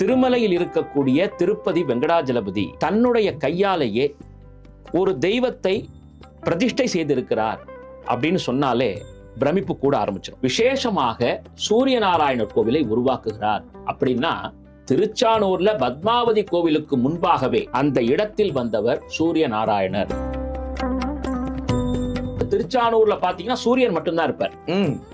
திருமலையில் இருக்கக்கூடிய திருப்பதி வெங்கடாஜலபதி தன்னுடைய கையாலேயே ஒரு தெய்வத்தை பிரதிஷ்டை செய்திருக்கிறார் அப்படின்னு சொன்னாலே பிரமிப்பு கூட ஆரம்பிச்சிடும் விசேஷமாக சூரிய நாராயணர் கோவிலை உருவாக்குகிறார் அப்படின்னா திருச்சானூர்ல பத்மாவதி கோவிலுக்கு முன்பாகவே அந்த இடத்தில் வந்தவர் சூரிய நாராயணர் திருச்சானூர்ல பாத்தீங்கன்னா சூரியன் மட்டும்தான் இருப்பார்.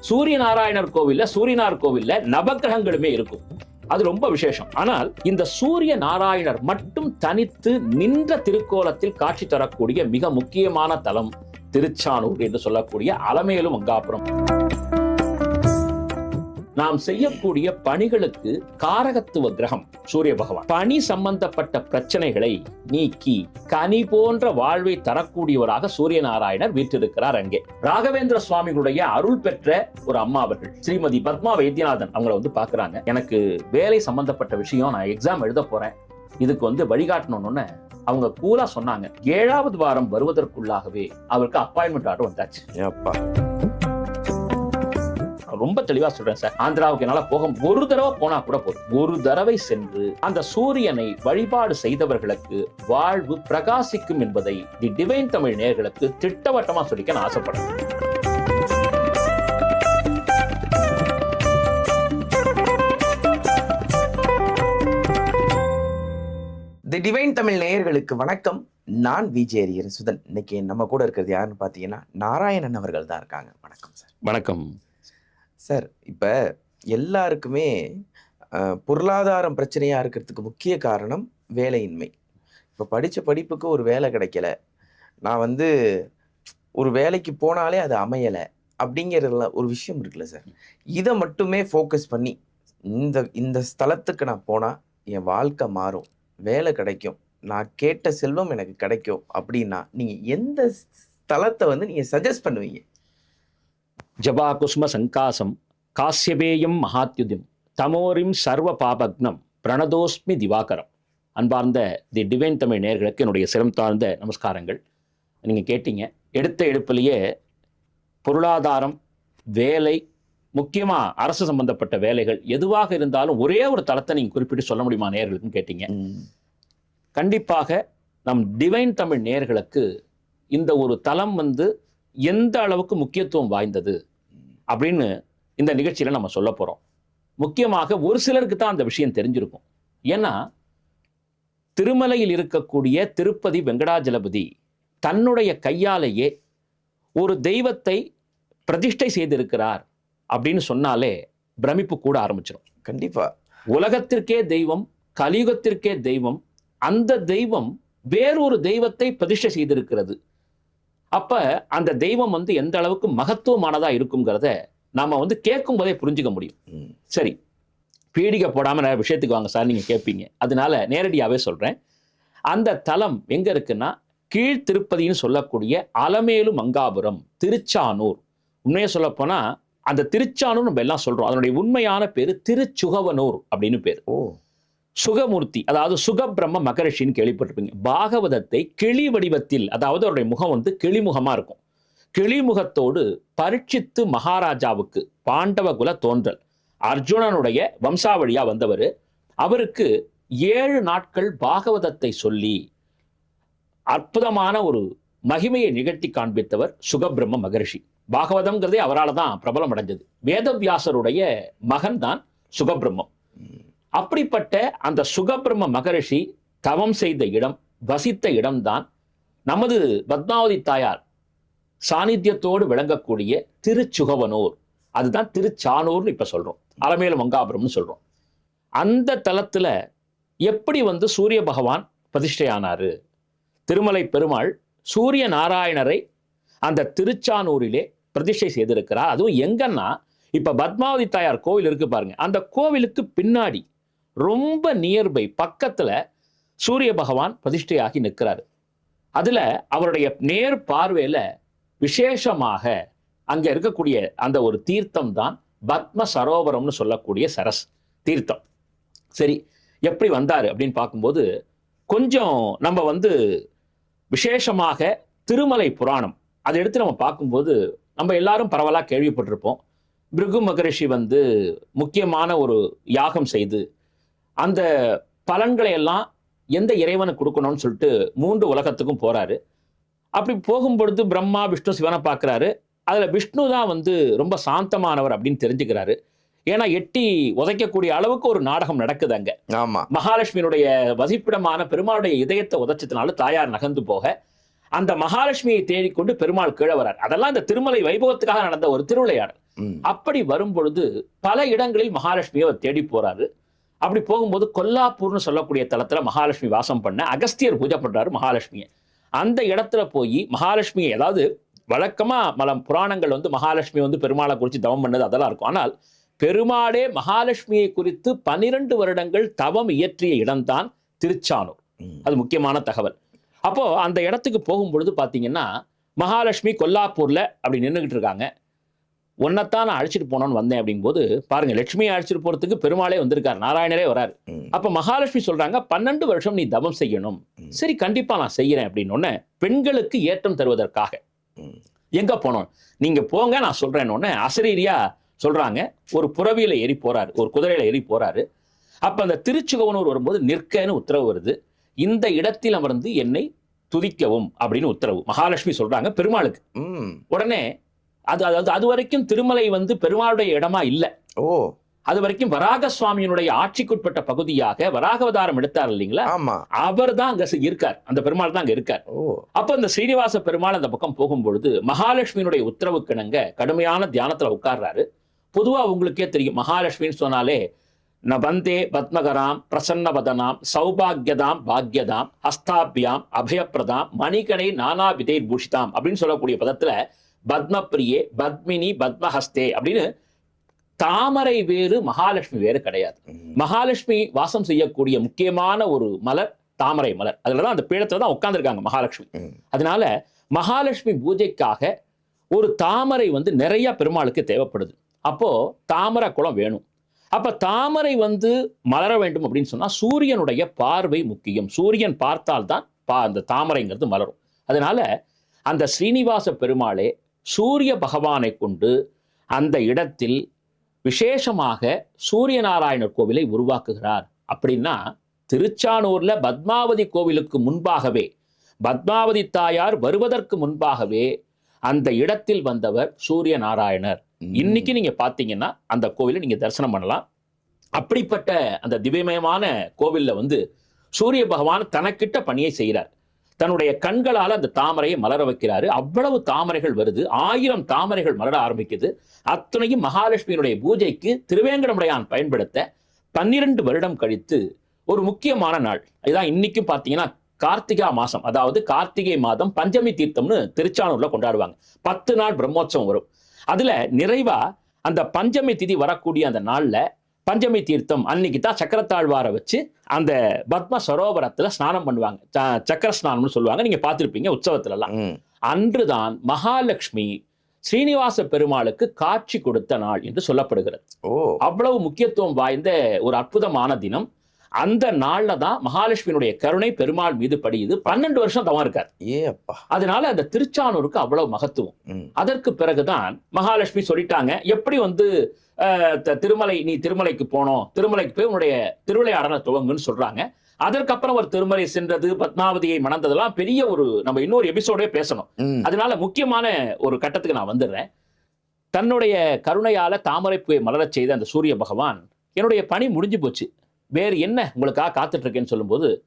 சூரிய நாராயணர் கோவில்ல சூரியனார் கோவில்ல நவக்கிரகங்களுமே இருக்கும். அது ரொம்ப விசேஷம். ஆனால் இந்த சூரிய நாராயணர் மட்டும் தனித்து நின்ற திருக்கோலத்தில் காட்சி தரக்கூடிய மிக முக்கியமான தலம் திருச்சானூர் என்று சொல்லக்கூடிய அலமேலு மங்காபுரம். நாம் செய்யக்கூடிய பணிகளுக்கு காரகத்துவ கிரகம் சூரிய பகவான். பணி சம்பந்தப்பட்ட பிரச்சனைகளை நீக்கி கனி போன்ற வாழ்வை தரக்கூடியவராக சூரிய நாராயணர் வீற்றிருக்கிறார் அங்கே. ராகவேந்திர சுவாமிகளுடைய அருள் பெற்ற ஒரு அம்மா அவர்கள் ஸ்ரீமதி பத்மா வைத்தியநாதன் அவங்கள வந்து பாக்குறாங்க எனக்கு வேலை சம்பந்தப்பட்ட விஷயம் நான் எக்ஸாம் எழுத போறேன். இதுக்கு வந்து வழிகாட்டணும்னு அவங்க கூலா சொன்னாங்க. ஏழாவது வாரம் வருவதற்குள்ளாகவே அவருக்கு அப்பாயின்மெண்ட் ஆர்டர் வந்தாச்சு. ரொம்ப தெளிவா சொல்றேன் சார். ஆந்திராவுக்கு என்னால போக ஒரு தடவை போனா கூட போதும். ஒரு தடவை சென்று அந்த சூரியனை வழிபாடு செய்தவர்களுக்கு வாழ்வு பிரகாசிக்கும் என்பதை தி டிவைன் தமிழ் நேயர்களுக்கு திட்டவட்டமா சொல்லிக்க நான் ஆசைப்படுறேன். தி டிவைன் தமிழ் நேயர்களுக்கு வணக்கம். நான் விஜய் சுதன் இன்னைக்கு நம்ம கூட இருக்கிறது யாருன்னு பார்த்தீங்கன்னா நாராயணன் அவர்கள் தான் இருக்காங்க. வணக்கம் சார். வணக்கம். சார் இப்போ எல்லாருக்குமே பொருளாதாரம் பிரச்சனையாக இருக்கிறதுக்கு முக்கிய காரணம் வேலையின்மை. இப்போ படித்த படிப்புக்கு ஒரு வேலை கிடைக்கல. நான் வந்து ஒரு வேலைக்கு போனாலே அது அமையலை அப்படிங்கிறதுல ஒரு விஷயம் இருக்குல்ல சார். இதை மட்டுமே ஃபோக்கஸ் பண்ணி இந்த இந்த ஸ்தலத்துக்கு நான் போனால் என் வாழ்க்கை மாறும். வேலை கிடைக்கும். நான் கேட்ட செல்வம் எனக்கு கிடைக்கும் அப்படின்னா நீங்கள் எந்த ஸ்தலத்தை வந்து நீங்கள் சஜஸ்ட் பண்ணுவீங்க? ஜபா குஸ்ம சங்காசம் காசியபேயம் மகாத்யுதிம் தமோரிம் சர்வ பாபக்னம் பிரணதோஸ்மி திவாகரம் அன்பார்ந்த தி டிவைன் தமிழ் நேயர்களுக்கு என்னுடைய சிரம் தாழ்ந்த நமஸ்காரங்கள். நீங்கள் கேட்டீங்க எடுத்த எடுப்பிலேயே பொருளாதாரம் வேலை முக்கியமாக அரசு சம்பந்தப்பட்ட வேலைகள் எதுவாக இருந்தாலும் ஒரே ஒரு தளத்தை நீங்கள் குறிப்பிட்டு சொல்ல முடியுமா நேயர்களுக்குன்னு கேட்டீங்க. கண்டிப்பாக நம் டிவைன் தமிழ் நேயர்களுக்கு இந்த ஒரு தலம் வந்து எந்த அளவுக்கு முக்கியத்துவம் வாய்ந்தது அப்படின்னு இந்த நிகழ்ச்சியில் நம்ம சொல்ல போகிறோம் முக்கியமாக ஒரு சிலருக்கு தான் அந்த விஷயம் தெரிஞ்சிருக்கும். ஏன்னா திருமலையில் இருக்கக்கூடிய திருப்பதி வெங்கடாஜலபதி தன்னுடைய கையாலேயே ஒரு தெய்வத்தை பிரதிஷ்டை செய்திருக்கிறார் அப்படின்னு சொன்னாலே பிரமிப்பு கூட ஆரம்பிச்சிடும் கண்டிப்பா. உலகத்திற்கே தெய்வம் கலியுகத்திற்கே தெய்வம் அந்த தெய்வம் வேறொரு தெய்வத்தை பிரதிஷ்டை செய்திருக்கிறது. அப்ப அந்த தெய்வம் வந்து எந்த அளவுக்கு மகத்துவமானதா இருக்குங்கிறத நாம வந்து கேட்கும் போதே புரிஞ்சுக்க முடியும். சரி. பீடிகை போடாம நிறைய விஷயத்துக்கு வாங்க சார் நீங்க கேட்பீங்க அதனால நேரடியாவே சொல்றேன். அந்த தலம் எங்க இருக்குன்னா கீழ் திருப்பதின்னு சொல்லக்கூடிய அலமேலு மங்காபுரம் திருச்சானூர். உண்மையை சொல்ல போனா அந்த திருச்சானூர் நம்ம எல்லாம் சொல்றோம். அதனுடைய உண்மையான பேரு திருச்சுகவனூர் அப்படின்னு பேர். ஓ. சுகமூர்த்தி அதாவது சுகபிரம்ம மகரிஷின்னு கேள்விப்பட்டிருப்பீங்க. பாகவதத்தை கிளி வடிவத்தில் அதாவது அவருடைய முகம் வந்து கிளிமுகமாக இருக்கும். கிளிமுகத்தோடு பரீட்சித்து மகாராஜாவுக்கு பாண்டவ குல தோன்றல். அர்ஜுனனுடைய வம்சாவழியாக வந்தவர். அவருக்கு ஏழு நாட்கள் பாகவதத்தை சொல்லி அற்புதமான ஒரு மகிமையை நிகழ்த்தி காண்பித்தவர் சுகபிரம்ம மகரிஷி. பாகவதம்ங்கிறதே அவரால் தான் பிரபலம் அடைஞ்சது வேதவியாசருடைய மகன் தான் சுகபிரம்மம். அப்படிப்பட்ட அந்த சுகபிரம மகரிஷி தவம் செய்த இடம் வசித்த இடம்தான் நமது பத்மாவதி தாயார் சாநித்தியத்தோடு விளங்கக்கூடிய திருச்சுகவனூர். அதுதான் திருச்சானூர்னு இப்போ சொல்கிறோம் அலமேல மங்காபுரம்னு சொல்கிறோம் அந்த தலத்தில் எப்படி வந்து சூரிய பகவான் பிரதிஷ்டையானார்? திருமலை பெருமாள் சூரிய நாராயணரை அந்த திருச்சானூரிலே பிரதிஷ்டை செய்திருக்கிறார். அதுவும் எங்கன்னா இப்போ பத்மாவதி தாயார் கோவில் இருக்கு பாருங்க. அந்த கோவிலுக்கு பின்னாடி ரொம்ப நியர்பை பக்கத்தில் சூரிய பகவான் பிரதிஷ்டையாகி நிற்கிறாரு. அதில் அவருடைய நேர் பார்வையில் விசேஷமாக அங்கே இருக்கக்கூடிய அந்த ஒரு தீர்த்தம் தான் பத்ம சரோவரம்னு சொல்லக்கூடிய சரஸ் தீர்த்தம். சரி எப்படி வந்தார் அப்படின்னு பார்க்கும்போது கொஞ்சம் நம்ம வந்து விசேஷமாக திருமலை புராணம் அதை எடுத்து நம்ம பார்க்கும்போது நம்ம எல்லாரும் பரவலாக கேள்விப்பட்டிருப்போம். பிருகு மகரிஷி வந்து முக்கியமான ஒரு யாகம் செய்து அந்த பலன்களை எல்லாம் எந்த இறைவனுக்கு கொடுக்கணும்னு சொல்லிட்டு மூன்று உலகத்துக்கும் போறாரு. அப்படி போகும்பொழுது பிரம்மா விஷ்ணு சிவனை பார்க்குறாரு. அதில் விஷ்ணு தான் வந்து ரொம்ப சாந்தமானவர் அப்படின்னு தெரிஞ்சுக்கிறாரு. ஏன்னா எட்டி உதைக்கக்கூடிய அளவுக்கு ஒரு நாடகம் நடக்குது அங்க. ஆமா. மகாலட்சுமியினுடைய வசிப்பிடமான பெருமாளுடைய இதயத்தை உதைச்சதுனால தாயார் நகர்ந்து போக அந்த மகாலட்சுமியை தேடிக்கொண்டு பெருமாள் கீழே வரார். அதெல்லாம் இந்த திருமலை வைபவத்துக்காக நடந்த ஒரு திருவிளையாடல். அப்படி வரும் பொழுது பல இடங்களில் மகாலட்சுமியை அவர் தேடி போறாரு. அப்படி போகும்போது கொல்லாப்பூர்னு சொல்லக்கூடிய தலத்துல மகாலட்சுமி வாசம் பண்ண அகஸ்தியர் பூஜை பண்றாரு மகாலட்சுமியை. அந்த இடத்துல போய் மகாலட்சுமியை அதாவது வழக்கமா மல புராணங்கள் வந்து மகாலட்சுமி வந்து பெருமாளை குறித்து தவம் பண்ணது அதெல்லாம் இருக்கும். ஆனால் பெருமாளே மகாலட்சுமியை குறித்து பனிரெண்டு வருடங்கள் தவம் இயற்றிய இடம்தான் திருச்சானூர். அது முக்கியமான தகவல். அப்போ அந்த இடத்துக்கு போகும்பொழுது பார்த்தீங்கன்னா மகாலட்சுமி கொல்லாப்பூர்ல அப்படி நின்றுகிட்டு இருக்காங்க. உன்னைத்தான் நான் அழைச்சிட்டு போனோன்னு வந்தேன் அப்படிங்கும்போது பாருங்க லட்சுமியை அழைச்சிட்டு போறதுக்கு பெருமாளே வந்திருக்காரு நாராயணரே வராரு. அப்ப மகாலட்சுமி சொல்றாங்க பன்னெண்டு வருஷம் நீ தவம் செய்யணும். சரி கண்டிப்பா நான் செய்யறேன் அப்படின்னு பெண்களுக்கு ஏற்றம் தருவதற்காக. எங்க போனோம் நீங்க போங்க நான் சொல்றேன்னு உடனே அசரீரியா சொல்றாங்க ஒரு புறவியில ஏறி போறாரு ஒரு குதிரையில ஏறி போறாரு அப்ப அந்த திருச்சுகவனூர் வரும்போது நிற்கன்னு உத்தரவு வருது இந்த இடத்தில் அமர்ந்து என்னை துதிக்கவும் அப்படின்னு உத்தரவு மகாலட்சுமி சொல்றாங்க பெருமாளுக்கு. உடனே அது அதாவது அது வரைக்கும் திருமலை வந்து பெருமாளுடைய இடமா இல்ல. ஓ. அது வரைக்கும் வராக சுவாமியினுடைய ஆட்சிக்குட்பட்ட பகுதியாக வராகவதாரம் எடுத்தார் இல்லைங்களா? ஆமா. அவர் தான் அங்க இருக்கார். அந்த பெருமாள் தான் அங்க இருக்கார். அப்ப அந்த ஸ்ரீனிவாச பெருமாள் அந்த பக்கம் போகும்பொழுது மகாலட்சுமியினுடைய உத்தரவுக்கிணங்க கடுமையான தியானத்துல உட்கார்றாரு. பொதுவா உங்களுக்கே தெரியும் மகாலட்சுமின்னு சொன்னாலே ந வந்தே பத்மகராம் பிரசன்னவதனாம் சௌபாகியதாம் பாக்யதாம் ஹஸ்தாபியாம் அபயப்பிரதாம் மணிகனை நானா விதைர் பூஷிதாம் அப்படின்னு சொல்லக்கூடிய பதத்துல பத்மப்பிரியே பத்மினி பத்மஹஸ்தே அப்படின்னு தாமரை வேறு மகாலட்சுமி வேறு கிடையாது. மகாலட்சுமி வாசம் செய்யக்கூடிய முக்கியமான ஒரு மலர் தாமரை மலர். அதுல தான் அந்த பீடத்துல தான் உட்கார்ந்திருக்காங்க மகாலட்சுமி. அதனால மகாலட்சுமி பூஜைக்காக ஒரு தாமரை வந்து நிறைய பெருமாளுக்கு தேவைப்படுது. அப்போ தாமரை குளம் வேணும். அப்ப தாமரை வந்து மலர வேண்டும் அப்படின்னு சொன்னா சூரியனுடைய பார்வை முக்கியம். சூரியன் பார்த்தால்தான் பா அந்த தாமரைங்கிறது மலரும். அதனால அந்த ஸ்ரீனிவாச பெருமாளே சூரிய பகவானை கொண்டு அந்த இடத்தில் விசேஷமாக சூரிய நாராயணர் கோவிலை உருவாக்குகிறார். அப்படின்னா திருச்சானூர்ல பத்மாவதி கோவிலுக்கு முன்பாகவே பத்மாவதி தாயார் வருவதற்கு முன்பாகவே அந்த இடத்தில் வந்தவர் சூரிய நாராயணர். இன்னைக்கு நீங்க பாத்தீங்கன்னா அந்த கோவிலை நீங்க தரிசனம் பண்ணலாம். அப்படிப்பட்ட அந்த திவ்யமயமான கோவில்ல வந்து சூரிய பகவான் தனக்கிட்ட பணியை செய்கிறார். தன்னுடைய கண்களால் அந்த தாமரையை மலர வைக்கிறாரு. அவ்வளவு தாமரைகள் வருது. ஆயிரம் தாமரைகள் மலர ஆரம்பிக்குது. அத்தனையும் மகாலட்சுமியினுடைய பூஜைக்கு திருவேங்கடமுடையான் பயன்படுத்த பன்னிரண்டு வருடம் கழித்து ஒரு முக்கியமான நாள். இதான் இன்னைக்கும் பார்த்தீங்கன்னா கார்த்திகா மாசம். அதாவது கார்த்திகை மாதம் பஞ்சமி தீர்த்தம்னு திருச்சானூர்ல கொண்டாடுவாங்க. பத்து நாள் பிரம்மோற்சவம் வரும். அதுல நிறைவா அந்த பஞ்சமி திதி வரக்கூடிய அந்த நாள்ல பஞ்சமி தீர்த்தம் அன்னைக்கு தான் சக்கரத்தாழ்வாரை வச்சு அந்த பத்ம சரோவரத்துல ஸ்நானம் பண்ணுவாங்க. சக்கர ஸ்நானம்னு சொல்லுவாங்க. நீங்க பார்த்திருப்பீங்க உற்சவத்துல எல்லாம் ம். அன்றுதான் மகாலட்சுமி ஸ்ரீனிவாச பெருமாளுக்கு காட்சி கொடுத்த நாள் என்று சொல்லப்படுகிறது. அவ்வளவு முக்கியத்துவம் வாய்ந்த ஒரு அற்புதமான தினம். அந்த நாள்ல தான் மகாலட்சுமியினுடைய கருணை பெருமாள் மீது படியுது. பன்னெண்டு வருஷம் தவம் இருக்கார். ஏ அப்பா அதனால அந்த திருச்சானூருக்கு அவ்வளவு மகத்துவம். அதற்கு பிறகுதான் மகாலட்சுமி சொல்லிட்டாங்க. எப்படி வந்து திருமலை நீ திருமலைக்கு போனோம். திருமலைக்கு போய் உன்னுடைய திருவிளையாடலை துவங்குன்னு சொல்றாங்க. அதற்கப்புறம் ஒரு திருமலை சென்றது பத்மாவதியை மணந்ததெல்லாம் பெரிய ஒரு நம்ம இன்னொரு எபிசோடே பேசணும். அதனால முக்கியமான ஒரு கட்டத்துக்கு நான் வந்துடுறேன். தன்னுடைய கருணையால தாமரைப்பூவை மலரச் செய்த அந்த சூரிய பகவான் என்னுடைய பணி முடிஞ்சு போச்சு. வேறு என்ன உங்களுக்காக காத்துட்டு இருக்கேன்னு சொல்லும்போது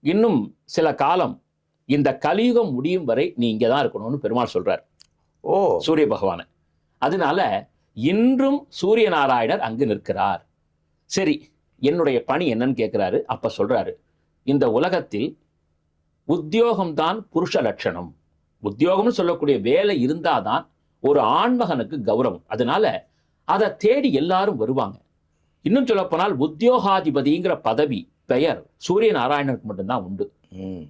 இன்னும் சில காலம் இந்த கலியுகம் முடியும் வரை நீ இங்கே தான் இருக்கணும்னு பெருமாள் சொல்றார். ஓ. சூரிய பகவானை. அதனால இன்றும் சூரிய நாராயணர் அங்கு நிற்கிறார். சரி என்னுடைய பணி என்னன்னு கேட்கிறாரு. அப்ப சொல்றாரு இந்த உலகத்தில் உத்தியோகம்தான் புருஷ லட்சணம். உத்தியோகம்னு சொல்லக்கூடிய வேலை இருந்தாதான் ஒரு ஆண்மகனுக்கு கௌரவம். அதனால அதை தேடி எல்லாரும் வருவாங்க. இன்னும் சொல்லப்போனால் உத்தியோகாதிபதிங்கிற பதவி பெயர் சூரிய நாராயணனுக்கு மட்டும்தான் உண்டு.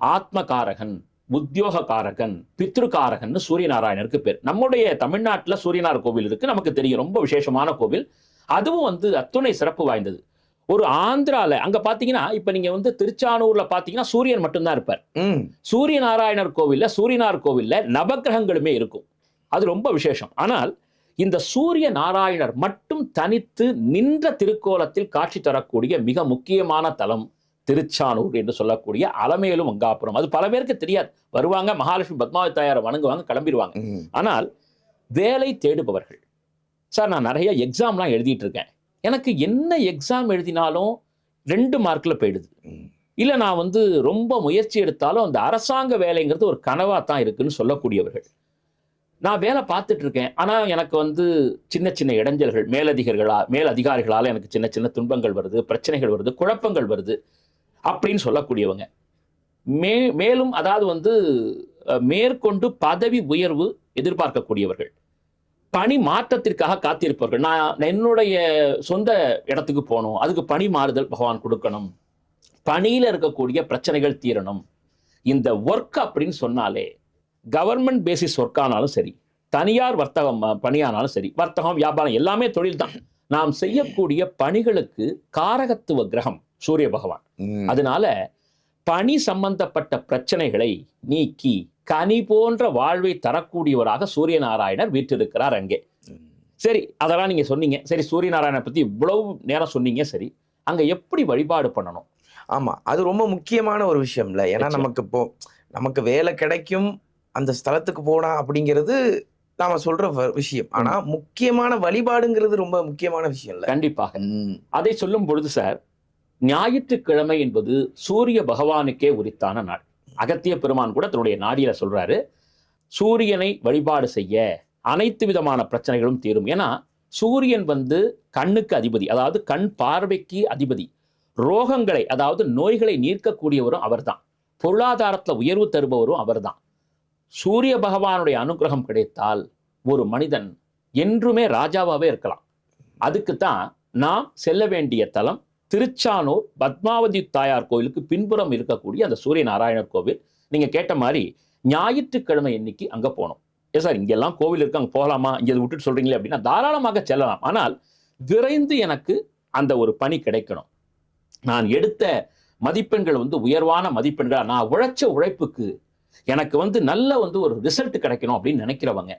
ஆத்மகாரகன். உத்தியோககாரகன் பித்ருகாரகன் சூரிய நாராயணருக்கு பேர். நம்முடைய தமிழ்நாட்டுல சூரியனார் கோவில் இருக்கு நமக்கு தெரியும். ரொம்ப விசேஷமான கோவில். அதுவும் வந்து அத்துணை சிறப்பு வாய்ந்தது. ஒரு ஆந்திரால அங்க பாத்தீங்கன்னா இப்ப நீங்க வந்து திருச்சானூர்ல பாத்தீங்கன்னா சூரியன் மட்டும்தான் இருப்பார். சூரிய நாராயணர் கோவில்ல சூரியனார் கோவில்ல நவக்கிரகங்களுமே இருக்கும். அது ரொம்ப விசேஷம். ஆனால் இந்த சூரிய நாராயணர் மட்டும் தனித்து நின்ற திருக்கோலத்தில் காட்சி தரக்கூடிய மிக முக்கியமான தலம் திருச்சானூர் என்று சொல்லக்கூடிய அலமேலும் மங்காபுரம் அது பல பேருக்கு தெரியாது. வருவாங்க மகாலட்சுமி பத்மாவதி தாயாரை வணங்குவாங்க கிளம்பிடுவாங்க. ஆனால் வேலை தேடுபவர்கள். சார் நான் நிறைய எக்ஸாம்லாம் எழுதிட்டு இருக்கேன் எனக்கு என்ன எக்ஸாம் எழுதினாலும் ரெண்டு மார்க்கில் போயிடுது. இல்லை நான் வந்து ரொம்ப முயற்சி எடுத்தாலும் அந்த அரசாங்க வேலைங்கிறது ஒரு கனவாக தான் இருக்குன்னு சொல்லக்கூடியவர்கள். நான் வேலை பார்த்துட்டு இருக்கேன் ஆனால் எனக்கு வந்து சின்ன சின்ன இடைஞ்சல்கள் மேலதிகாரிகளா மேல் அதிகாரிகளால் எனக்கு சின்ன சின்ன துன்பங்கள் வருது பிரச்சனைகள் வருது குழப்பங்கள் வருது. அப்படின்னு சொல்லக்கூடியவங்க. மே மேலும் அதாவது வந்து மேற்கொண்டு பதவி உயர்வு எதிர்பார்க்கக்கூடியவர்கள். பணி மாற்றத்திற்காக காத்திருப்பவர்கள். நான் என்னுடைய சொந்த இடத்துக்கு போகணும். அதுக்கு பணி மாறுதல் பகவான் கொடுக்கணும். பணியில் இருக்கக்கூடிய பிரச்சனைகள் தீரணும். இந்த ஒர்க் அப்படின்னு சொன்னாலே கவர்மெண்ட் பேசிஸ் ஒர்க் ஆனாலும் சரி தனியார் வர்த்தகம் பணியானாலும் சரி வர்த்தகம் வியாபாரம் எல்லாமே தொழில் தான் நாம் செய்யக்கூடிய பணிகளுக்கு காரகத்துவ கிரகம். சூரிய பகவான். அதனால பணி சம்பந்தப்பட்ட பிரச்சனைகளை நீக்கி கனி போன்ற வாழ்வை தரக்கூடியவராக சூரிய நாராயணர் வீற்றிருக்கிறார் அங்கே. சரி அதெல்லாம் நீங்க சொன்னீங்க. சரி சூரிய நாராயணனை பத்தி இவ்வளவு நேரம் சொன்னீங்க சரி. அங்க எப்படி வழிபாடு பண்ணணும்? ஆமா அது ரொம்ப முக்கியமான ஒரு விஷயம்ல. ஏன்னா நிச்சயம். நமக்கு இப்போ நமக்கு வேலை கிடைக்கும் அந்த ஸ்தலத்துக்கு போனா அப்படிங்கிறது நாம சொல்ற விஷயம். ஆனா முக்கியமான வழிபாடுங்கிறது ரொம்ப முக்கியமான விஷயம் இல்ல கண்டிப்பாக அதை சொல்லும் பொழுது சார் ஞாயிற்றுக்கிழமை என்பது சூரிய பகவானுக்கே உரித்தான நாள். அகத்திய பெருமான் கூட தன்னுடைய நாடியில் சொல்கிறாரு சூரியனை வழிபாடு செய்ய அனைத்து விதமான பிரச்சனைகளும் தீரும். ஏன்னா சூரியன் வந்து கண்ணுக்கு அதிபதி அதாவது கண் பார்வைக்கு அதிபதி. ரோகங்களை அதாவது நோய்களை நீர்க்கக்கூடியவரும் அவர்தான். பொருளாதாரத்தில் உயர்வு தருபவரும் அவர்தான். சூரிய பகவானுடைய அனுகிரகம் கிடைத்தால் ஒரு மனிதன் என்றுமே ராஜாவாகவே இருக்கலாம். அதுக்கு தான் நாம் செல்ல வேண்டிய தலம் திருச்சானூர் பத்மாவதி தாயார் கோயிலுக்கு பின்புறம் இருக்கக்கூடிய அந்த சூரிய நாராயணர் கோவில் நீங்கள் கேட்ட மாதிரி ஞாயிற்றுக்கிழமை இன்னைக்கு அங்கே போனோம் ஏ சார் இங்கெல்லாம் கோவில் இருக்கு அங்கே போகலாமா? இங்கே விட்டுட்டு சொல்கிறீங்களே அப்படின்னா தாராளமாக செல்லலாம். ஆனால் விரைந்து எனக்கு அந்த ஒரு பணி கிடைக்கணும். நான் எடுத்த மதிப்பெண்கள் வந்து உயர்வான மதிப்பெண்களாக நான் உழைச்ச உழைப்புக்கு எனக்கு வந்து நல்ல வந்து ஒரு ரிசல்ட் கிடைக்கணும் அப்படின்னு நினைக்கிறவங்க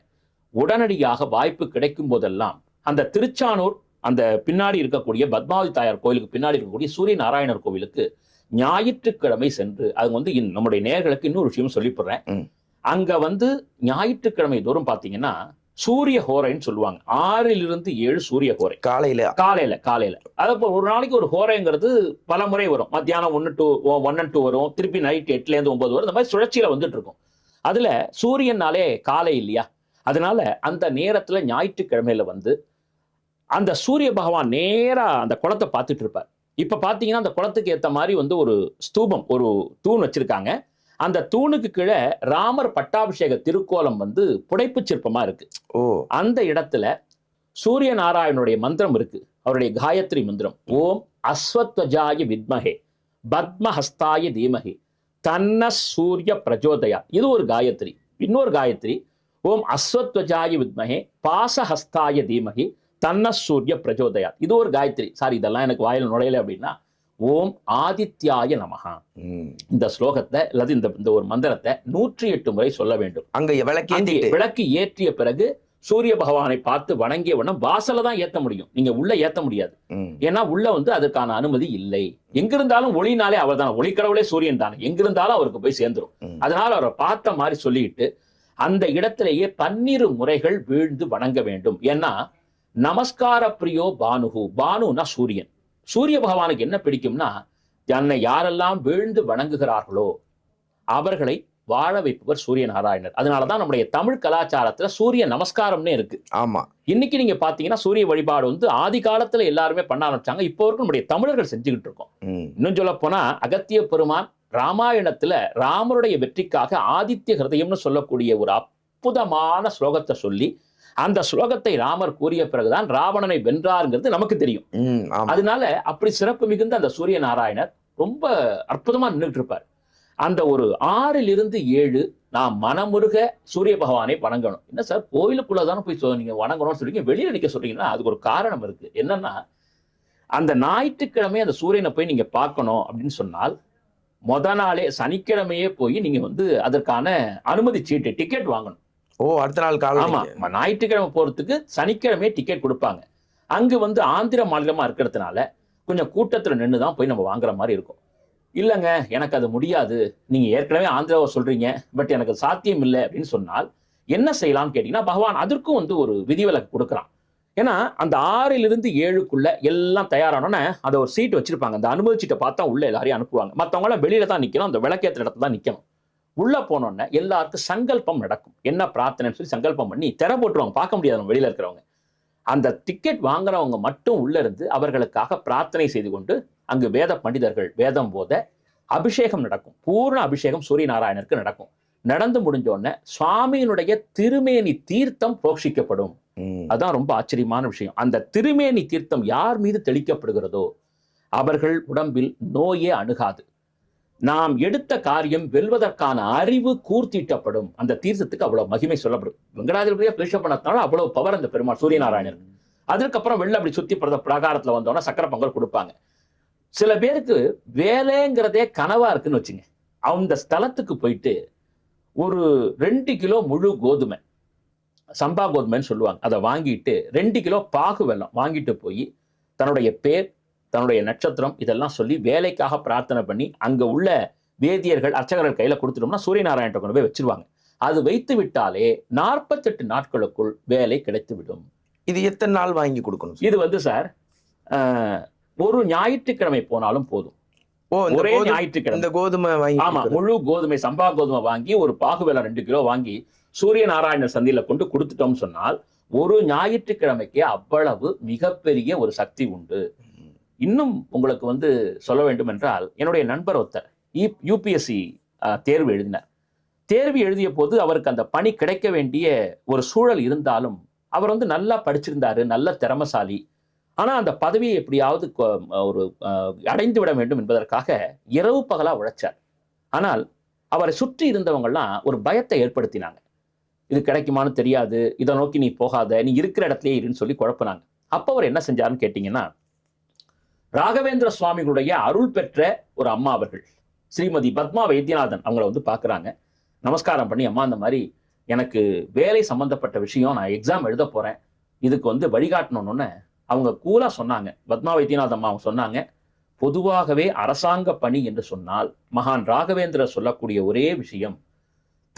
உடனடியாக வாய்ப்பு கிடைக்கும் போதெல்லாம் அந்த திருச்சானூர் அந்த பின்னாடி இருக்கக்கூடிய பத்மாவதி தாயார் கோயிலுக்கு பின்னாடி இருக்கக்கூடிய சூரிய நாராயணர் கோவிலுக்கு ஞாயிற்றுக்கிழமை சென்று அது வந்து நம்முடைய நேயர்களுக்கு இன்னொரு விஷயம் சொல்லிப்படுறேன். அங்க வந்து ஞாயிற்றுக்கிழமை தோறும் பார்த்தீங்கன்னா சூரிய ஹோரைன்னு சொல்லுவாங்க. ஆறிலிருந்து ஏழு சூரிய ஹோரை. காலையில. காலையில காலையில. அது இப்போ ஒரு நாளைக்கு ஒரு ஹோரைங்கிறது பல முறை வரும். மத்தியானம் ஒன்று டூ ஒன் அண்ட் டூ வரும். திருப்பி நைட் எட்டுலேருந்து ஒன்பது வரும். இந்த மாதிரி சுழற்சியில வந்துட்டு இருக்கும். அதுல சூரியனாலே காலை இல்லையா? அதனால அந்த நேரத்துல ஞாயிற்றுக்கிழமையில வந்து அந்த சூரிய பகவான் நேரா அந்த குளத்தை பார்த்துட்டு இருப்பார். இப்ப பாத்தீங்கன்னா அந்த குளத்துக்கு ஏத்த மாதிரி வந்து ஒரு ஸ்தூபம் ஒரு தூண் வச்சிருக்காங்க. அந்த தூணுக்கு கீழே ராமர் பட்டாபிஷேக திருக்கோலம் வந்து புடைப்புச் சிற்பமா இருக்கு. ஓ. அந்த இடத்துல சூரிய நாராயணனுடைய மந்திரம் இருக்கு. அவருடைய காயத்ரி மந்திரம். ஓம் அஸ்வத்வஜாய வித்மஹே பத்மஹஸ்தாய தீமஹி தன்ன சூரிய பிரஜோதயா. இது ஒரு காயத்ரி. இன்னொரு காயத்ரி. ஓம் அஸ்வத்வஜாய வித்மஹே பாசஹஸ்தாய தீமஹி தன்ன சூரிய பிரஜோதயா இது ஒரு காயத்ரி. சாரி இதெல்லாம் எனக்கு வாயில் நுழையல அப்படின்னா ஓம் ஆதித்யாய நமஹா. ம். இந்த ஸ்லோகத்தை அல்லது இந்த இந்த ஒரு மந்திரத்தை நூற்றி எட்டு முறை சொல்ல வேண்டும். அங்க விளக்கேத்திட்டு விளக்கு ஏற்றிய பிறகு சூரிய பகவானை பார்த்து வணங்கிய உடனே வாசல்ல தான் ஏத்த முடியும். நீங்க உள்ள ஏத்த முடியாது. ஏன்னா உள்ள வந்து அதுக்கான அனுமதி இல்லை. எங்கிருந்தாலும் ஒளினாலே அவர் தானே. ஒளிக்கடவுளே சூரியன் தானே. எங்கிருந்தாலும் அவருக்கு போய் சேர்ந்துரும். ம். அதனால அவரை பார்த்த மாதிரி சொல்லிட்டு அந்த இடத்திலேயே பன்னிரு முறைகள் வீழ்ந்து வணங்க வேண்டும். ஏன்னா நமஸ்கார பிரியோ பானுகு பானுனா சூரியன். சூரிய பகவானுக்கு என்ன பிடிக்கும்னா தன்னை யாரெல்லாம் வீழ்ந்து வணங்குகிறார்களோ அவர்களை வாழ வைப்பவர் சூரிய நாராயணர் அதனாலதான் நம்முடைய தமிழ் கலாச்சாரத்துல சூரிய நமஸ்காரம்னே இருக்கு. ஆமா. இன்னைக்கு நீங்க பாத்தீங்கன்னா சூரிய வழிபாடு வந்து ஆதி காலத்துல எல்லாருமே பண்ண ஆரம்பிச்சாங்க. இப்போ வரைக்கும் நம்முடைய தமிழர்கள் செஞ்சுக்கிட்டு இருக்கோம். இன்னும் சொல்ல போனா அகத்திய பெருமான் ராமாயணத்துல ராமருடைய வெற்றிக்காக ஆதித்ய ஹிருதயம்னு சொல்லக்கூடிய ஒரு அற்புதமான ஸ்லோகத்தை சொல்லி அந்த ஸ்லோகத்தை ராமர் கூறிய பிறகுதான் ராவணனை வென்றாருங்கிறது நமக்கு தெரியும். அதனால அப்படி சிறப்பு மிகுந்த அந்த சூரிய நாராயணர் ரொம்ப அற்புதமா நின்றுட்டு இருப்பார் அந்த ஒரு ஆறிலிருந்து ஏழு நாம் மனமுருக சூரிய பகவானை வணங்கணும். என்ன சார் கோயிலுக்குள்ள தானே போய் நீங்க வணங்கணும்னு சொல்றீங்க? வெளியில நிக்க சொல்றீங்கன்னா அதுக்கு ஒரு காரணம் இருக்கு. என்னன்னா அந்த ஞாயிற்றுக்கிழமை அந்த சூரியனை போய் நீங்க பார்க்கணும் அப்படின்னு சொன்னால் முத நாளே சனிக்கிழமையே போய் நீங்க வந்து அதற்கான அனுமதி சீட்டு டிக்கெட் வாங்கணும். ஓ அடுத்த நாள் காலை ஆமா ஞாயிற்றுக்கிழமை போறதுக்கு சனிக்கிழமை டிக்கெட் கொடுப்பாங்க. அங்கு வந்து ஆந்திர மாநிலமா இருக்கிறதுனால கொஞ்சம் கூட்டத்துல நின்று தான் போய் நம்ம வாங்குற மாதிரி இருக்கும். இல்லைங்க எனக்கு அது முடியாது. நீங்க ஏற்கனவே ஆந்திராவை சொல்றீங்க பட் எனக்கு சாத்தியம் இல்லை அப்படின்னு சொன்னால் என்ன செய்யலாம்னு கேட்டீங்கன்னா பகவான் அதற்கும் வந்து ஒரு விதிவிலக்கு கொடுக்குறான். ஏன்னா அந்த ஆறிலிருந்து ஏழுக்குள்ள எல்லாம் தயாரானோன்னே அதை ஒரு சீட் வச்சிருப்பாங்க. அந்த அனுபவிச்சிட்ட பார்த்தா உள்ள எல்லாரையும் அனுப்புவாங்க. மற்றவங்க எல்லாம் வெளியில தான் நிக்கணும் அந்த விளக்கேற்ற இடத்துல தான் நிக்கணும். உள்ள போனோன்னே எல்லாருக்கும் சங்கல்பம் நடக்கும். என்ன பிரார்த்தனைன்னு சொல்லி சங்கல்பம் பண்ணி திரை போட்டுருவாங்க. பார்க்க முடியாது வெளியில இருக்கிறவங்க. அந்த டிக்கெட் வாங்குறவங்க மட்டும் உள்ள இருந்து அவர்களுக்காக பிரார்த்தனை செய்து கொண்டு அங்கு வேத பண்டிதர்கள் வேதம் போத அபிஷேகம் நடக்கும். பூர்ண அபிஷேகம் சூரிய நாராயணருக்கு நடக்கும். நடந்து முடிஞ்ச உடனே சுவாமியினுடைய திருமேனி தீர்த்தம் புரோக்ஷிக்கப்படும் ம். அதான் ரொம்ப ஆச்சரியமான விஷயம். அந்த திருமேனி தீர்த்தம் யார் மீது தெளிக்கப்படுகிறதோ அவர்கள் உடம்பில் நோயே அணுகாது. நாம் எடுத்த காரியம் வெல்வதற்கான அறிவு கூர்த்திட்டப்படும். அந்த தீர்த்தத்துக்கு அவ்வளவு மகிமை சொல்லப்படும். வெங்கடாதிபதியா பிரதிஷ்டை பண்ணதுனால அவ்வளவு பவர் அந்த பெருமாள் சூரியநாராயணன். அதற்கப்புறம் வெளில அப்படி சுத்தி பிரத பிரகாரத்துல வந்தோன்னா சக்கரை பொங்கல் கொடுப்பாங்க. சில பேருக்கு வேலைங்கிறதே கனவா இருக்குன்னு வச்சுங்க. அந்த ஸ்தலத்துக்கு போயிட்டு ஒரு ரெண்டு கிலோ முழு கோதுமை சம்பா கோதுமைன்னு சொல்லுவாங்க. அதை வாங்கிட்டு ரெண்டு கிலோ பாகு வெள்ளம் வாங்கிட்டு போய் தன்னுடைய பேர் தன்னுடைய நட்சத்திரம் இதெல்லாம் சொல்லி வேலைக்காக பிரார்த்தனை பண்ணி அங்க உள்ள வேதியர்கள் அர்ச்சகர்கள் கையில கொடுத்துட்டோம்னா சூரியநாராயணத்தை கொண்டு போய் வச்சிருவாங்க. அது வைத்து விட்டாலே நாற்பத்தெட்டு நாட்களுக்குள் வேலை கிடைத்து விடும் இது எத்தனை நாள் வாங்கி கொடுக்கணும்? இது வந்து சார் ஒரு ஞாயிற்றுக்கிழமை போனாலும் போதும். ஒரே ஞாயிற்றுக்கிழமை. இந்த கோதுமை வாங்கி ஆமா. முழு கோதுமை சம்பா கோதுமை வாங்கி ஒரு பாகு வெல்லம் ரெண்டு கிலோ வாங்கி சூரிய நாராயணர் சந்தியில கொண்டு கொடுத்துட்டோம்னு சொன்னால் ஒரு ஞாயிற்றுக்கிழமைக்கு அவ்வளவு மிகப்பெரிய ஒரு சக்தி உண்டு. இன்னும் உங்களுக்கு வந்து சொல்ல வேண்டும் என்றால் என்னுடைய நண்பர் ஒருத்தர் யூபிஎஸ்சி தேர்வு எழுதினார். தேர்வு எழுதிய போது அவருக்கு அந்த பணி கிடைக்க வேண்டிய ஒரு சூழல் இருந்தாலும் அவர் வந்து நல்லா படிச்சிருந்தாரு நல்ல திறமசாலி. ஆனால் அந்த பதவியை எப்படியாவது கொ- ஒரு அடைந்து விட வேண்டும் என்பதற்காக இரவு பகலாக உழைச்சார். ஆனால் அவரை சுற்றி இருந்தவங்கள்லாம் ஒரு பயத்தை ஏற்படுத்தினாங்க. இது கிடைக்குமான்னு தெரியாது இதை நோக்கி நீ போகாத நீ இருக்கிற இடத்துலயே இருன்னு சொல்லி குழப்பினாங்க. அப்போ அவர் என்ன செஞ்சாருன்னு கேட்டிங்கன்னா ராகவேந்திர சுவாமிகளுடைய அருள் பெற்ற ஒரு அம்மா அவர்கள் ஸ்ரீமதி பத்மா வைத்தியநாதன் அவங்கள வந்து பார்க்குறாங்க நமஸ்காரம் பண்ணி அம்மா அந்த மாதிரி எனக்கு வேலை சம்பந்தப்பட்ட விஷயம் நான் எக்ஸாம் எழுத போகிறேன் இதுக்கு வந்து வழிகாட்டணும்னு அவங்க கூலாக சொன்னாங்க. பத்மா வைத்தியநாதன் அம்மா அவங்க சொன்னாங்க பொதுவாகவே அரசாங்க பணி என்று சொன்னால் மகான் ராகவேந்திரர் சொல்லக்கூடிய ஒரே விஷயம்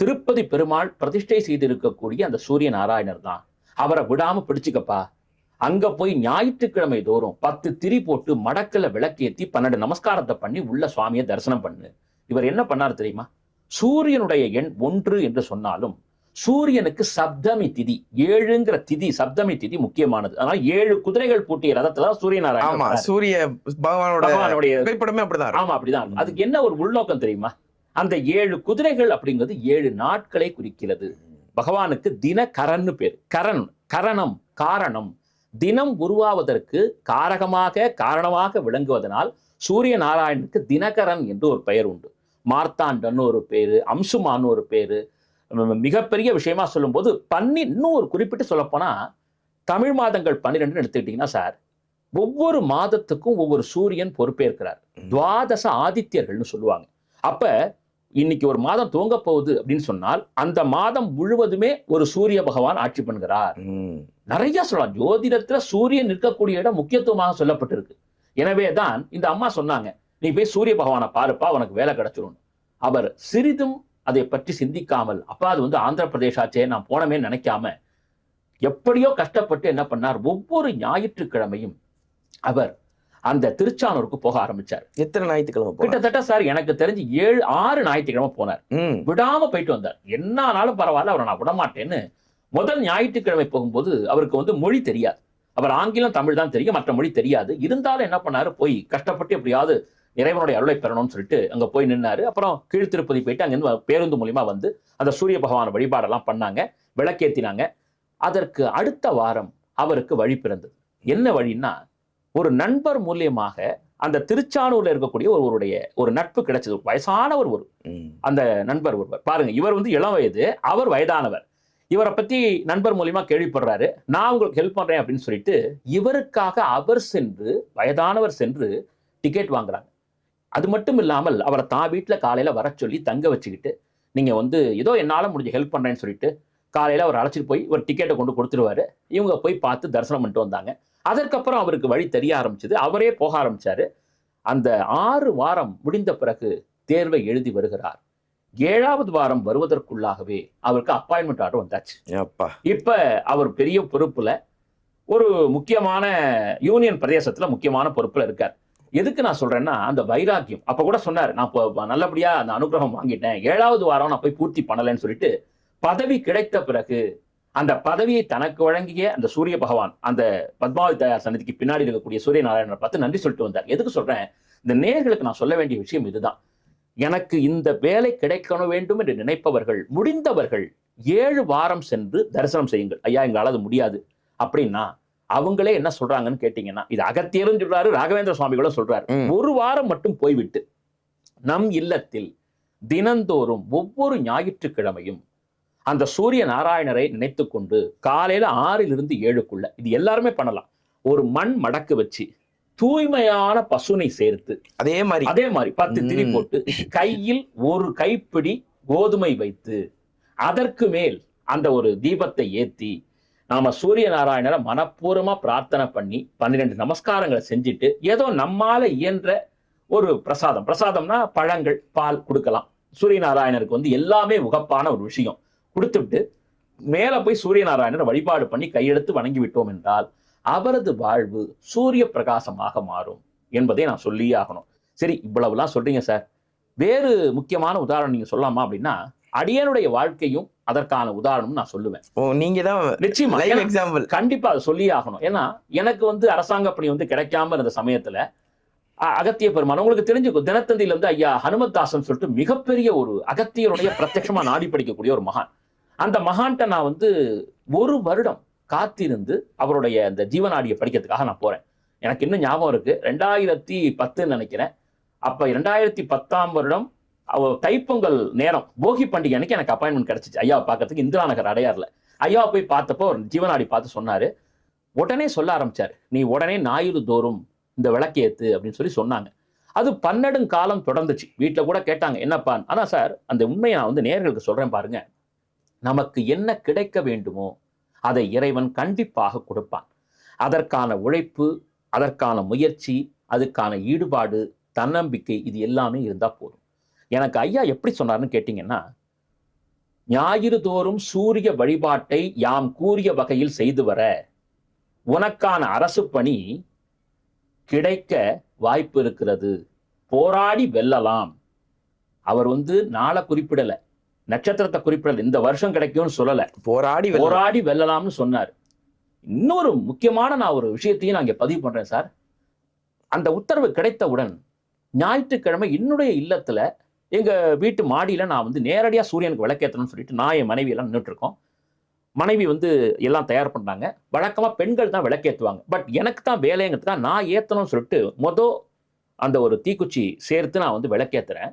திருப்பதி பெருமாள் பிரதிஷ்டை செய்திருக்கக்கூடிய அந்த சூரிய நாராயணர் தான். அவரை விடாமல் பிடிச்சிக்கப்பா. அங்க போய் ஞாயிற்றுக்கிழமை தோறும் பத்து திரி போட்டு மடக்கல விளக்கேத்தி பன்னெண்டு நமஸ்காரத்தை பண்ணி உள்ள சுவாமியை தரிசனம் பண்ணு. இவர் என்ன பண்ணார் தெரியுமா? சூரியனுடைய எண் ஒன்று என்று சொன்னாலும் சூரியனுக்கு சப்தமி திதி ஏழுங்கிற திதி சப்தமி திதி முக்கியமானது. அதனால ஏழு குதிரைகள் பூட்டிய ரதத்துல சூரிய ஆமா நாராயணன் சூரிய பகவானோட பகவானுடைய புகைப்படமே அப்படிதான். ஆமா அப்படிதான் அதுக்கு என்ன ஒரு உள்நோக்கம் தெரியுமா? அந்த ஏழு குதிரைகள் அப்படிங்கிறது ஏழு நாட்களை குறிக்கிறது. பகவானுக்கு தினகரன்னு பேர். கரண் கரணம் காரணம். தினம் உருவாவதற்கு காரகமாக காரணமாக விளங்குவதனால் சூரிய நாராயணனுக்கு தினகரன் என்று ஒரு பெயர் உண்டு. மார்த்தாண்டன்னு ஒரு பேரு அம்சுமான்னு ஒரு பேரு மிகப்பெரிய விஷயமா சொல்லும்போது பன்னி இன்னும் ஒரு குறிப்பிட்டு சொல்லப்போனா தமிழ் மாதங்கள் பன்னிரெண்டுன்னு எடுத்துக்கிட்டீங்கன்னா சார் ஒவ்வொரு மாதத்துக்கும் ஒவ்வொரு சூரியன் பொறுப்பேற்கிறார். துவாதச ஆதித்யர்கள்னு சொல்லுவாங்க. அப்ப இன்னைக்கு ஒரு மாதம் துவங்க போகுது அப்படின்னு சொன்னால் அந்த மாதம் முழுவதுமே ஒரு சூரிய பகவான் ஆட்சி பண்ணுகிறார். நிறைய சொல்லலாம். ஜோதிடத்துல சூரியன் நிற்கக்கூடிய இடம் முக்கியத்துவமாக சொல்லப்பட்டிருக்கு. எனவே தான் இந்த அம்மா சொன்னாங்க நீ போய் சூரிய பகவானை பாருப்பா உனக்கு வேலை கிடைச்சிரும் அவர் சிறிதும் அதை பற்றி சிந்திக்காமல் அப்பா அது வந்து ஆந்திர பிரதேசாச்சே நான் போனமே நினைக்காம எப்படியோ கஷ்டப்பட்டு என்ன பண்ணார்? ஒவ்வொரு ஞாயிற்றுக்கிழமையும் அவர் அந்த திருச்சானூருக்கு போக ஆரம்பிச்சார். எத்தனை ஞாயிற்றுக்கிழமை கிட்டத்தட்ட சார் எனக்கு தெரிஞ்சு ஏழு ஆறு ஞாயிற்றுக்கிழமை போனார். ம். விடாம போயிட்டு வந்தார். என்ன ஆனாலும் பரவாயில்ல அவரை நான் விடமாட்டேன்னு முதல் ஞாயிற்றுக்கிழமை போகும்போது அவருக்கு வந்து மொழி தெரியாது. அவர் ஆங்கிலம் தமிழ் தான் தெரியும் மற்ற மொழி தெரியாது. இருந்தாலும் என்ன பண்ணாரு? போய் கஷ்டப்பட்டு எப்படியாவது இறைவனுடைய அருளை பெறணும்னு சொல்லிட்டு அங்க போய் நின்னாரு. அப்புறம் கீழ்த்திருப்பதி போயிட்டு அங்கிருந்து பேருந்து மூலியமா வந்து அந்த சூரிய பகவான் வழிபாடெல்லாம் பண்ணாங்க விளக்கேத்தினாங்க. அதற்கு அடுத்த வாரம் அவருக்கு வழி பிறந்தது. என்ன வழின்னா ஒரு நண்பர் மூலியமாக அந்த திருச்சானூர்ல இருக்கக்கூடிய ஒருவருடைய ஒரு நட்பு கிடைச்சது. ஒரு வயசானவர் ஒரு ம். அந்த நண்பர் ஒருவர். பாருங்க இவர் வந்து இளம் வயது அவர் வயதானவர். இவரை பத்தி நண்பர் மூலியமா கேள்விப்படுறாரு. நான் உங்களுக்கு ஹெல்ப் பண்றேன் அப்படின்னு சொல்லிட்டு இவருக்காக அவர் சென்று வயதானவர் சென்று டிக்கெட் வாங்குறாங்க. அது மட்டும் இல்லாமல் அவரை தான் வீட்டில் காலையில வர சொல்லி தங்க வச்சுக்கிட்டு நீங்க வந்து ஏதோ என்னால முடிஞ்ச ஹெல்ப் பண்றேன்னு சொல்லிட்டு காலையில அவர் அழைச்சிட்டு போய் ஒரு டிக்கெட்டை கொண்டு கொடுத்துருவாரு. இவங்க போய் பார்த்து தரிசனம் பண்ணிட்டு வந்தாங்க. அதற்கப்புறம் அவருக்கு வழி தெரிய ஆரம்பிச்சது. அவரே போக ஆரம்பிச்சாரு. அந்த ஆறு வாரம் முடிந்த பிறகு தேர்வை எழுதி வருகிறார். ஏழாவது வாரம் வருவதற்குள்ளாகவே அவருக்கு அப்பாயின்மெண்ட் ஆர்டர் வந்தாச்சு. அப்பா. இப்ப அவர் பெரிய பொறுப்புல ஒரு முக்கியமான யூனியன் பிரதேசத்துல முக்கியமான பொறுப்புல இருக்கார். எதுக்கு நான் சொல்றேன்னா அந்த வைராக்கியம். அப்ப கூட சொன்னார் நான் இப்போ நல்லபடியா அந்த அனுகிரகம் வாங்கிட்டேன். ஏழாவது வாரம் நான் போய் பூர்த்தி பண்ணலைன்னு சொல்லிட்டு பதவி கிடைத்த பிறகு அந்த பதவியை தனக்கு வழங்கிய அந்த சூரிய பகவான் அந்த பத்மாவதி தாயார் சன்னதிக்கு பின்னாடி இருக்கக்கூடிய சூரிய நாராயணனை பார்த்து நன்றி சொல்லிட்டு வந்தார். எதுக்கு சொல்றேன்? இந்த நேர்களுக்கு நான் சொல்ல வேண்டிய விஷயம் இதுதான். எனக்கு இந்த வேலை கிடைக்கணும் வேண்டும் என்று நினைப்பவர்கள் முடிந்தவர்கள் ஏழு வாரம் சென்று தரிசனம் செய்யுங்கள். ஐயா எங்களால் அது முடியாது. அப்படின்னா அவங்களே என்ன சொல்றாங்கன்னு கேட்டீங்கன்னா இது அகத்தியரும் சொல்றாரு ராகவேந்திர சுவாமிகளும் சொல்றாரு. ஒரு வாரம் மட்டும் போய்விட்டு நம் இல்லத்தில் தினந்தோறும் ஒவ்வொரு ஞாயிற்றுக்கிழமையும் அந்த சூரிய நாராயணரை நினைத்து கொண்டு காலையில ஆறிலிருந்து ஏழுக்குள்ள இது எல்லாருமே பண்ணலாம். ஒரு மண் மடக்கு வச்சு தூய்மையான பசுனை சேர்த்து அதே மாதிரி. அதே மாதிரி பத்து திரி. போட்டு கையில் ஒரு கைப்பிடி கோதுமை வைத்து அதற்கு மேல் அந்த ஒரு தீபத்தை ஏத்தி நாம சூரிய நாராயணரை மனப்பூர்வமா பிரார்த்தனை பண்ணி பன்னிரெண்டு நமஸ்காரங்களை செஞ்சுட்டு ஏதோ நம்மால இயன்ற ஒரு பிரசாதம். பிரசாதம்னா பழங்கள் பால் கொடுக்கலாம். சூரிய நாராயணருக்கு வந்து எல்லாமே உகப்பான ஒரு விஷயம். கொடுத்துட்டு மேல போய் சூரிய நாராயணரை வழிபாடு பண்ணி கையெடுத்து வணங்கி விட்டோம் என்றால் அவரது வாழ்வு சூரிய பிரகாசமாக மாறும் என்பதை நான் சொல்லியே ஆகணும். சரி இவ்வளவுலாம் சொல்றீங்க சார். வேறு முக்கியமான உதாரணம் நீங்க சொல்லலாமா அப்படின்னா அடியனுடைய வாழ்க்கையும் அதற்கான உதாரணம் நான் சொல்லுவேன். ஓ நீங்க தான் நிச்சயமா எக்ஸாம்பிள் கண்டிப்பா அதை சொல்லியே ஆகணும். ஏன்னா எனக்கு வந்து அரசாங்க பணி வந்து கிடைக்காம இருந்த சமயத்துல அகத்திய பெருமான் உங்களுக்கு தெரிஞ்சுக்கும் தினத்தந்தியில வந்து ஐயா ஹனுமத்தாசன் சொல்லிட்டு மிகப்பெரிய ஒரு அகத்தியருடைய பிரத்யட்சமா நாடி படிக்கக்கூடிய ஒரு மகான். அந்த மகான்கிட்ட நான் வந்து ஒரு வருடம் காத்திருந்து அவருடைய அந்த ஜீவநாடியை படிக்கிறதுக்காக நான் போறேன். எனக்கு இன்னும் ஞாபகம் இருக்கு. ரெண்டாயிரத்தி பத்துன்னு நினைக்கிறேன். அப்ப ரெண்டாயிரத்தி பத்தாம் வருடம் அவ தைப்பொங்கல் நேரம் போகி பண்டிகை அன்னைக்கு எனக்கு அப்பாயின்மெண்ட் கிடைச்சிச்சு. ஐயாவை பார்க்கறதுக்கு இந்திரா நகர் அடையார்ல ஐயாவை போய் பார்த்தப்போ ஒரு ஜீவநாடி பார்த்து சொன்னாரு. உடனே சொல்ல ஆரம்பிச்சார். நீ உடனே ஞாயிறு தோறும் இந்த விளக்கேத்து அப்படின்னு சொல்லி சொன்னாங்க. அது பன்னெடும் காலம் தொடர்ந்துச்சு. வீட்டில் கூட கேட்டாங்க என்னப்பான் ஆனால் சார் அந்த உண்மையை நான் வந்து நேர்களுக்கு சொல்கிறேன் பாருங்கள் நமக்கு என்ன கிடைக்க வேண்டுமோ அதை இறைவன் கண்டிப்பாக கொடுப்பான். அதற்கான உழைப்பு அதற்கான முயற்சி அதுக்கான ஈடுபாடு தன்னம்பிக்கை இது எல்லாமே இருந்தால் போதும். எனக்கு ஐயா எப்படி சொன்னார்னு கேட்டிங்கன்னா ஞாயிறு தோறும் சூரிய வழிபாட்டை யாம் கூறிய வகையில் செய்து வர உனக்கான அரசு பணி கிடைக்க வாய்ப்பு இருக்கிறது. போராடி வெல்லலாம். அவர் வந்து நாளை குறிப்பிடலை. நட்சத்திரத்தை குறிப்பிடல. இந்த வருஷம் கிடைக்கும்னு சொல்லல. போராடி போராடி வெல்லலாம்னு சொன்னார். இன்னொரு முக்கியமான நான் ஒரு விஷயத்தையும் நான் இங்க பதிவு பண்றேன் சார். அந்த உத்தரவு கிடைத்தவுடன் ஞாயிற்றுக்கிழமை என்னுடைய இல்லத்துல எங்க வீட்டு மாடியில நான் வந்து நேரடியா சூரியனுக்கு விளக்கேற்றணும்னு சொல்லிட்டு நான் என் மனைவி எல்லாம் நின்றுட்டு இருக்கோம் மனைவி வந்து எல்லாம் தயார் பண்ணாங்க வழக்கமா பெண்கள் தான் விளக்கேற்றுவாங்க பட் எனக்கு தான் வேலைங்கிறதுக்காக நான் ஏத்தணும்னு சொல்லிட்டு மொத அந்த ஒரு தீக்குச்சி சேர்த்து நான் வந்து விளக்கேத்துறேன்.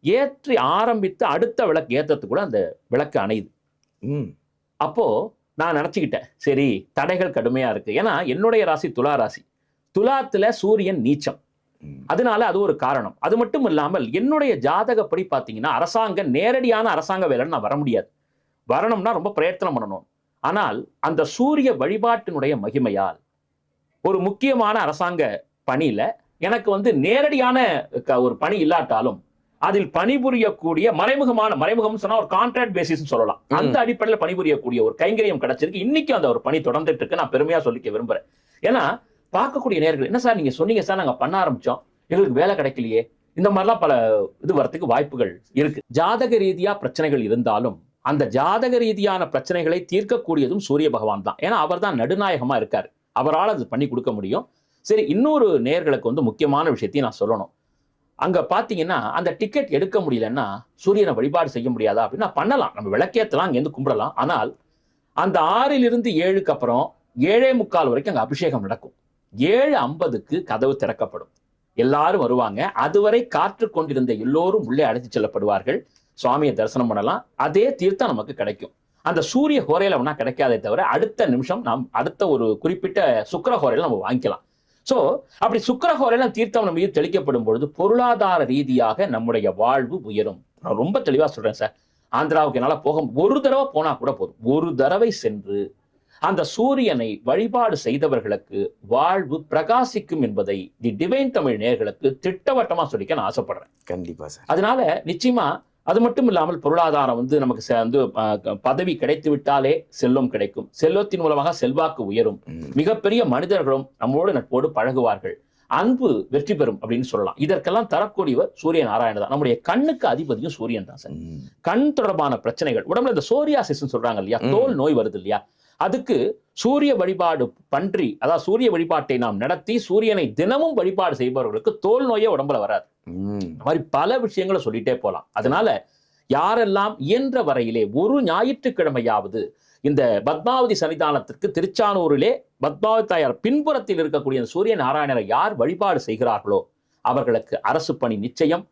ஏற்றி ஆரம்பித்து அடுத்த விளக்கு ஏத்துறதுக்குள்ள அந்த விளக்கு அணையுது. ம். அப்போ நான் நினச்சிக்கிட்டேன் சரி தடைகள் கடுமையா இருக்கு. ஏன்னா என்னுடைய ராசி துலா ராசி. துலாத்துல சூரியன் நீச்சம். அதனால அது ஒரு காரணம். அது மட்டும் இல்லாமல் என்னுடைய ஜாதகப்படி பார்த்தீங்கன்னா அரசாங்க நேரடியான அரசாங்க வேலைன்னு நான் வர முடியாது. வரணும்னா ரொம்ப பிரயத்தனம் பண்ணணும். ஆனால் அந்த சூரிய வழிபாட்டினுடைய மகிமையால் ஒரு முக்கியமான அரசாங்க பணியில எனக்கு வந்து நேரடியான ஒரு பணி இல்லாட்டாலும் அதில் பணிபுரியக்கூடிய மறைமுகமான மறைமுகம் சொன்னா ஒரு கான்ட்ராக்ட் பேசிஸ் சொல்லலாம். அந்த அடிப்படையில் பணிபுரியக்கூடிய ஒரு கைங்கரியம் கிடைச்சிருக்கு. இன்னைக்கும் அந்த ஒரு பணி தொடர்ந்துட்டு இருக்கு நான் பெருமையா சொல்லிக்க விரும்புறேன். ஏன்னா பார்க்கக்கூடிய நேர்கள் என்ன சார் நீங்க சொன்னீங்க சார் நாங்க பண்ண ஆரம்பிச்சோம். எங்களுக்கு வேலை கிடைக்கலையே. இந்த மாதிரிலாம் பல இது வரத்துக்கு வாய்ப்புகள் இருக்கு. ஜாதக ரீதியா பிரச்சனைகள் இருந்தாலும் அந்த ஜாதக ரீதியான பிரச்சனைகளை தீர்க்கக்கூடியதும் சூரிய பகவான் தான். ஏன்னா அவர் தான் நடுநாயகமா இருக்காரு. அவரால் அது பண்ணி கொடுக்க முடியும். சரி இன்னொரு நேர்களுக்கு வந்து முக்கியமான விஷயத்தையும் நான் சொல்லணும். அங்கே பார்த்தீங்கன்னா அந்த டிக்கெட் எடுக்க முடியலன்னா சூரியனை வழிபாடு செய்ய முடியாதா? அப்படின்னா பண்ணலாம். நம்ம விளக்கேத்தலாம் அங்கேருந்து கும்பிடலாம். ஆனால் அந்த ஆறிலிருந்து ஏழுக்கு அப்புறம் ஏழே முக்கால் வரைக்கும் அங்கே அபிஷேகம் நடக்கும். ஏழு ஐம்பதுக்கு கதவு திறக்கப்படும். எல்லாரும் வருவாங்க. அதுவரை காற்று கொண்டிருந்த எல்லோரும் உள்ளே அழைத்து செல்லப்படுவார்கள். சுவாமியை தரிசனம் பண்ணலாம். அதே தீர்த்தம் நமக்கு கிடைக்கும். அந்த சூரிய ஹோரையில் ஒன்றா கிடைக்காதே தவிர அடுத்த நிமிஷம் நாம் அடுத்த ஒரு குறிப்பிட்ட சுக்கிர ஹோரையில் நம்ம வாங்கிக்கலாம். சோ அப்படி சுக்கிர ஹோரையில தீர்த்தம் நம்ம மீது தெளிக்கப்படும் பொழுது பொருளாதார ரீதியாக நம்முடைய வாழ்வு உயரும். நான் ரொம்ப தெளிவா சொல்றேன் சார். ஆந்திராவுக்கு என்னால போக ஒரு தடவை போனா கூட போதும். ஒரு தடவை சென்று அந்த சூரியனை வழிபாடு செய்தவர்களுக்கு வாழ்வு பிரகாசிக்கும் என்பதை தி டிவைன் தமிழ் நேர்களுக்கு திட்டவட்டமா சொல்லிக்க நான் ஆசைப்படுறேன். கண்டிப்பா சார். அதனால நிச்சயமா அது மட்டும் இல்லாமல் பொருளாதாரம் வந்து நமக்கு வந்து பதவி கிடைத்து விட்டாலே செல்வம் கிடைக்கும். செல்வத்தின் மூலமாக செல்வாக்கு உயரும். மிகப்பெரிய மனிதர்களும் நம்மோடு நட்போடு பழகுவார்கள். அன்பு வெற்றி பெறும் அப்படின்னு சொல்லலாம். இதற்கெல்லாம் தரக்கூடியவர் சூரிய நாராயணன் தான். நம்முடைய கண்ணுக்கு அதிபதியும் சூரியன் தான் சார். கண் தொடர்பான பிரச்சனைகள். உடம்புல இந்த சோரியாசிஸ் சொல்றாங்க இல்லையா. தோல் நோய் வருது இல்லையா? அதுக்கு சூரிய வழிபாடு பன்றி அதாவது சூரிய வழிபாட்டை நாம் நடத்தி சூரியனை தினமும் வழிபாடு செய்பவர்களுக்கு தோல் நோயே உடம்புல வராது. இந்த மாதிரி பல விஷயங்களை சொல்லிட்டே போலாம். அதனால யாரெல்லாம் இயன்ற வரையிலே ஒரு ஞாயிற்றுக்கிழமையாவது இந்த பத்மாவதி சன்னிதானத்திற்கு திருச்சானூரிலே பத்மாவதி தாயார் பின்புறத்தில் இருக்கக்கூடிய சூரிய நாராயணரை யார் வழிபாடு செய்கிறார்களோ அவர்களுக்கு அரசு பணி நிச்சயம்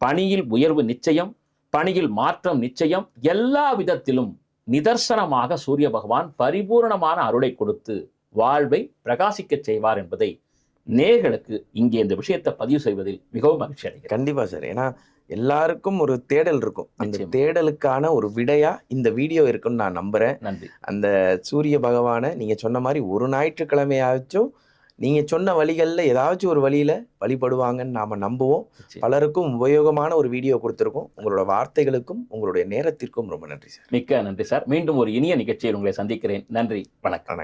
பணியில் உயர்வு நிச்சயம் பணியில் மாற்றம் நிச்சயம் எல்லா விதத்திலும் நிதர்சனமாக சூரிய பகவான் பரிபூரணமான அருளை கொடுத்து வாழ்வை பிரகாசிக்கச் செய்வார் என்பதை நேர்களுக்கு இங்கே இந்த விஷயத்தை பதிவு செய்வதில் மிகவும் மகிழ்ச்சி அடைகிறேன் கண்டிப்பா சார். ஏன்னா எல்லாருக்கும் ஒரு தேடல் இருக்கும். அந்த. தேடலுக்கான ஒரு விடையா இந்த வீடியோ இருக்குன்னு நான் நம்புறேன். நன்றி. அந்த சூரிய பகவானை நீங்க சொன்ன மாதிரி ஒரு ஞாயிற்றுக்கிழமையாச்சும் நீங்க சொன்ன வழிகளில் ஏதாச்சும் ஒரு வழியில வழிபடுவாங்கன்னு நாம நம்புவோம். பலருக்கும் உபயோகமான ஒரு வீடியோ கொடுத்துருக்கோம். உங்களோட வார்த்தைகளுக்கும் உங்களுடைய நேரத்திற்கும் ரொம்ப நன்றி சார். மிக்க நன்றி சார். மீண்டும் ஒரு இனிய நிகழ்ச்சியில் உங்களை சந்திக்கிறேன். நன்றி. வணக்கம்.